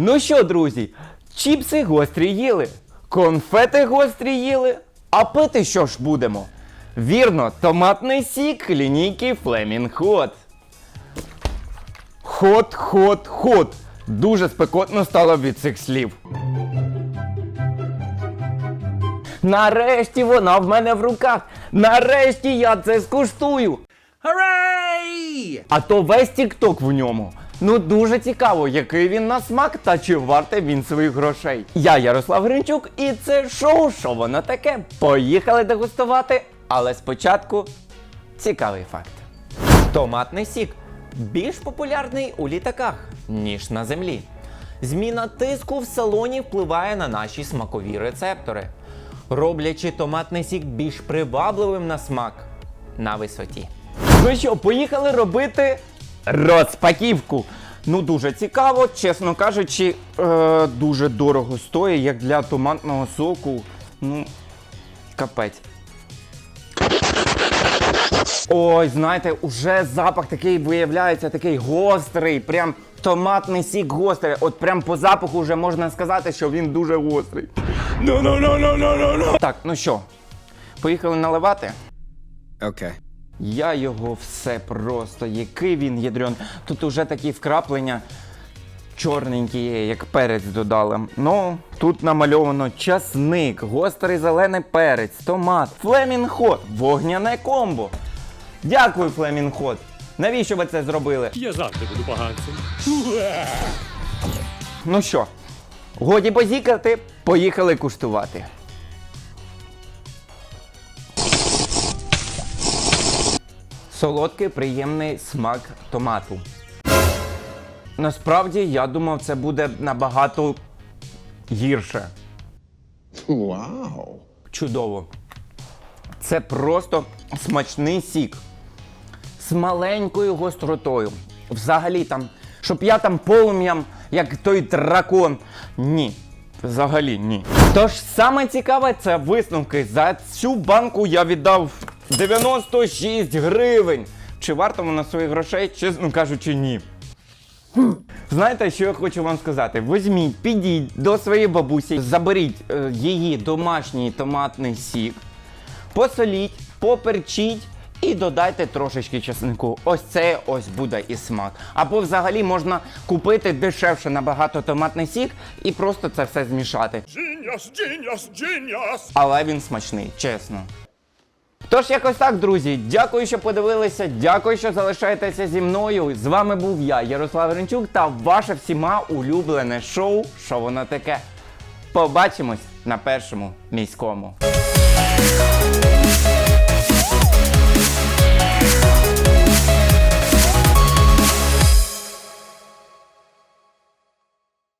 Ну що, друзі, чіпси гострі їли, конфети гострі їли. А пити що ж будемо? Вірно, томатний сік лінійки Flaming Hot. Хот, хот, хот. Дуже спекотно стало від цих слів. Нарешті вона в мене в руках. Нарешті я це скуштую. Hooray! А то весь тікток в ньому. Ну дуже цікаво, який він на смак та чи вартий він своїх грошей. Я Ярослав Гринчук, і це шоу, що воно таке. Поїхали дегустувати, але спочатку цікавий факт. Томатний сік більш популярний у літаках, ніж на землі. Зміна тиску в салоні впливає на наші смакові рецептори, роблячи томатний сік більш привабливим на смак на висоті. Ну що, поїхали робити розпаківку. Ну, дуже цікаво, чесно кажучи, е, дуже дорого стоїть, як для томатного соку. Ну, капець. Ой, знаєте, уже запах такий виявляється, такий гострий, прям томатний сік гострий. От прям по запаху вже можна сказати, що він дуже гострий. No, no, no, no, no, no, no. Так, ну що, поїхали наливати? Okay. Я його все просто, який він ядрен. Тут уже такі вкраплення чорненькі є, як перець додали. Ну, тут намальовано часник, гострий зелений перець, томат, флемінг хот, вогняне комбо. Дякую, флемінг хот. Навіщо ви це зробили? Я завжди буду поганцем. Ну що, годі базікати, поїхали куштувати. Солодкий приємний смак томату. Насправді я думав, це буде набагато гірше. Wow. Чудово. Це просто смачний сік з маленькою гостротою. Взагалі там, щоб я там полум'ям, як той дракон. Ні. Взагалі ні. Тож саме цікаве це висновки. За цю банку я віддав 96 гривень. Чи варто вона своїх грошей, чесно кажучи, ні. Знаєте, що я хочу вам сказати? Візьміть, підіть до своєї бабусі, заберіть е, її домашній томатний сік, посоліть, поперчіть і додайте трошечки чеснику. Ось це ось буде і смак. Або взагалі можна купити дешевше набагато томатний сік і просто це все змішати. Genius, genius, genius! Але він смачний, чесно. Тож, якось так, друзі. Дякую, що подивилися. Дякую, що залишаєтеся зі мною. З вами був я, Ярослав Ренчук, та ваше всіма улюблене шоу. Що воно таке? Побачимось на першому міському.